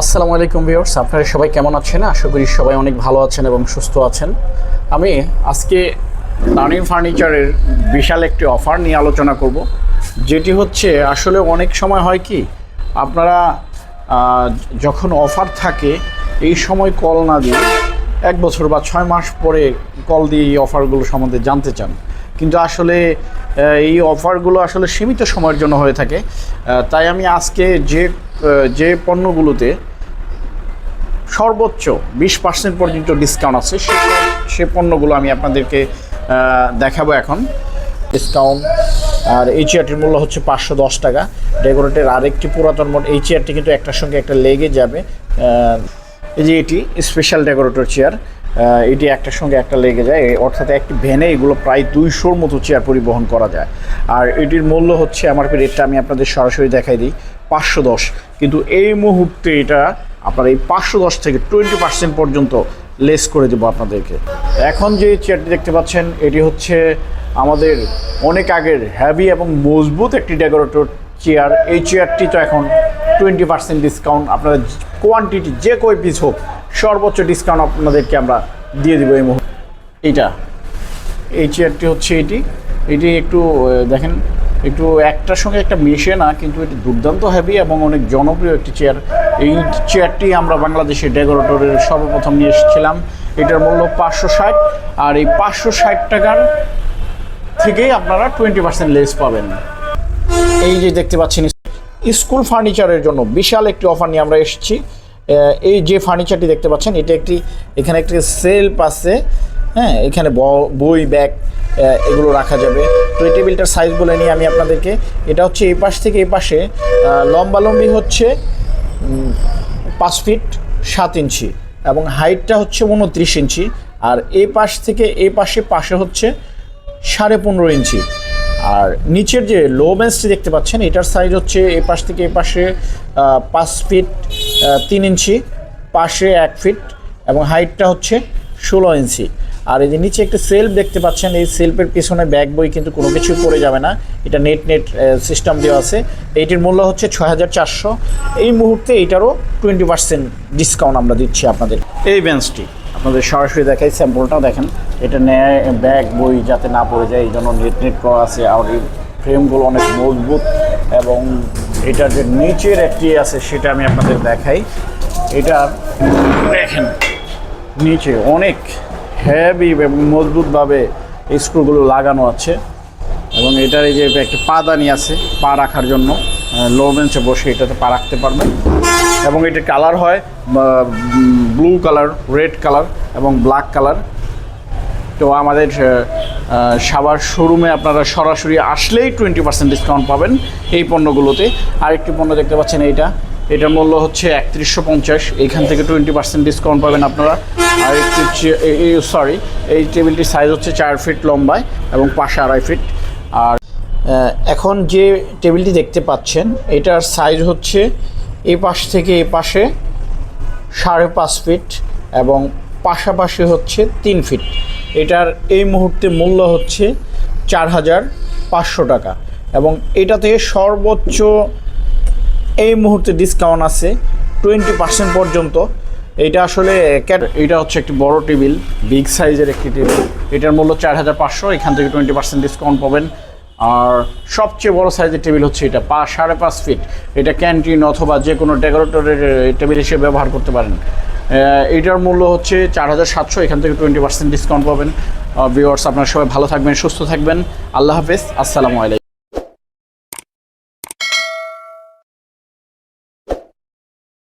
আসসালামু আলাইকুম ভিউয়ার্স, আপনারা সবাই কেমন আছেন? আশা করি সবাই অনেক ভালো আছেন এবং সুস্থ আছেন। আমি আজকে নানিম ফার্নিচারের বিশাল একটি অফার নিয়ে আলোচনা করব, যেটি হচ্ছে আসলে অনেক সময় হয় কি, আপনারা যখন অফার থাকে, এই সময় কল না দিয়ে এক বছর বা ছয় মাস পরে কল দিয়ে এই অফারগুলো সম্বন্ধে জানতে চান। কিন্তু আসলে এই অফারগুলো আসলে সীমিত সময়ের জন্য হয়ে থাকে। তাই আমি আজকে যে যে পণ্যগুলোতে সর্বোচ্চ বিশ পার্সেন্ট পর্যন্ত ডিসকাউন্ট আছে, সে সে পণ্যগুলো আমি আপনাদেরকে দেখাবো এখন। ডিসকাউন্ট আর এই চেয়ারটির মূল্য হচ্ছে পাঁচশো দশ টাকা। ডেকোরেটের আরেকটি পুরাতন মোট এই চেয়ারটি কিন্তু একটার সঙ্গে একটা লেগে যাবে। এই যে এটি স্পেশাল ডেকোরেটর চেয়ার এটি একটার সঙ্গে একটা লেগে যায় অর্থাৎ একটি ভ্যানে এগুলো প্রায় দুইশোর মতো চেয়ার পরিবহন করা যায়। আর এটির মূল্য হচ্ছে, আমার রেটটা আমি আপনাদের সরাসরি দেখাই দিই, পাঁচশো দশ। কিন্তু এই মুহূর্তে এটা আপনার এই পাঁচশো দশ থেকে টোয়েন্টি পার্সেন্ট পর্যন্ত লেস করে দেবো আপনাদেরকে। এখন যে চেয়ারটি দেখতে পাচ্ছেন, এটি হচ্ছে আমাদের অনেক আগের হ্যাভি এবং মজবুত একটি ডেকোরেটর চেয়ার এই চেয়ারটি তো এখন টোয়েন্টি পার্সেন্ট ডিসকাউন্ট আপনাদের কোয়ান্টিটি যে কই পিস হোক, সর্বোচ্চ ডিসকাউন্ট আপনাদেরকে আমরা দিয়ে দেবো এই মুহূর্তে। এইটা। এই চেয়ারটি হচ্ছে এটি। এটি একটু দেখেন, একটু একটার সঙ্গে একটা মিশে না, কিন্তু এটি দুর্দান্ত হ্যাভি এবং অনেক জনপ্রিয় একটি চেয়ার এই চেয়ারটি আমরা বাংলাদেশে ডেকোরেটরের সর্বপ্রথম নিয়ে এসেছিলাম। এটার মূল্য পাঁচশো ষাট। আর এই পাঁচশো ষাট টাকার থেকেই আপনারা টোয়েন্টি পার্সেন্ট লেস পাবেন। এই যে দেখতে পাচ্ছেন স্কুল ফার্নিচারের জন্য বিশাল একটি অফার নিয়ে আমরা এসেছি। এই যে ফার্নিচারটি দেখতে পাচ্ছেন, এটা একটি, এখানে একটি সেলফ আছে। হ্যাঁ এখানে বই, ব্যাগ এগুলো রাখা যাবে। তো এই টেবিলটার সাইজ বলে নিই আমি আপনাদেরকে। এটা হচ্ছে এই পাশ থেকে এই পাশে লম্বালম্বি হচ্ছে পাঁচ ফিট সাত ইঞ্চি এবং হাইটটা হচ্ছে উনত্রিশ ইঞ্চি। আর এই পাশ থেকে এই পাশে পাশে হচ্ছে সাড়ে পনেরো ইঞ্চি। আর নিচের যে লো বেঞ্চটি দেখতে পাচ্ছেন, এটার সাইজ হচ্ছে এই পাশ থেকে এই পাশে পাঁচ ফিট তিন ইঞ্চি, পাশে এক ফিট এবং হাইটটা হচ্ছে ষোলো ইঞ্চি। আর এই যে নিচে একটা সেলফ দেখতে পাচ্ছেন, এই সেলফের পিছনে ব্যাগ বই কিন্তু কোনো কিছুই পড়ে যাবে না। এটা নেট নেট সিস্টেম দেওয়া আছে। এইটির মূল্য হচ্ছে ছয় হাজার চারশো। এই মুহূর্তে এইটারও টোয়েন্টি পার্সেন্ট ডিসকাউন্ট আমরা দিচ্ছি আপনাদের। এই বেঞ্চটি আপনাদের সরাসরি দেখাই স্যাম্পলটা, দেখেন। এটা নেয় ব্যাগ, বই যাতে না পড়ে যায় এই জন্য নেট নেট করা আছে। আর এই ফ্রেমগুলো অনেক মজবুত এবং এটার যে নিচের একটি আছে, সেটা আমি আপনাদের দেখাই। এটা দেখেন, নিচে অনেক হেভি এবং মজবুতভাবে স্ক্রুগুলো লাগানো আছে। এবং এটার এই যে একটা পাদানি আছে, পা রাখার জন্য লো বেঞ্চে বসে এটাতে পা রাখতে পারবেন। এবং এটার কালার হয় ব্লু কালার রেড কালার এবং ব্ল্যাক কালার তো আমাদের সাবার শোরুমে আপনারা সরাসরি আসলেই টোয়েন্টি পার্সেন্ট ডিসকাউন্ট পাবেন এই পণ্যগুলোতে। আরেকটি পণ্য দেখতে পাচ্ছেন এইটা। এটার মূল্য হচ্ছে একত্রিশশো পঞ্চাশ। এইখান থেকে টোয়েন্টি পার্সেন্ট ডিসকাউন্ট পাবেন আপনারা। আর একটি সরি এই টেবিলটির সাইজ হচ্ছে চার ফিট লম্বায় এবং পাশে আড়াই ফিট আর এখন যে টেবিলটি দেখতে পাচ্ছেন, এটার সাইজ হচ্ছে এই পাশ থেকে এই পাশে সাড়ে পাঁচ ফিট এবং পাশাপাশি হচ্ছে তিন ফিট এটার এই মুহূর্তে মূল্য হচ্ছে চার হাজার পাঁচশো টাকা এবং এটাতে সর্বোচ্চ এই মুহূর্তে ডিসকাউন্ট আছে টোয়েন্টি পার্সেন্ট পর্যন্ত। এটা আসলে এটা হচ্ছে একটি বড় টেবিল বিগ সাইজের একটি টেবিল। এটার মূল্য চার হাজার পাঁচশো, এখান থেকে টোয়েন্টি পার্সেন্ট ডিসকাউন্ট পাবেন। আর সবচেয়ে বড় সাইজের টেবিল হচ্ছে এটা, পা সাড়ে পাঁচ ফিট এটা ক্যান্টিন অথবা যে কোনো ডেকোরেটরের টেবিল হিসেবে ব্যবহার করতে পারেন। এটার মূল্য হচ্ছে চার হাজার সাতশো, এখান থেকে টোয়েন্টি পার্সেন্ট ডিসকাউন্ট পাবেন। ভিওয়ার্স আপনার সবাই ভালো থাকবেন, সুস্থ থাকবেন। আল্লাহ হাফেজ, আসসালামু আলাইকুম।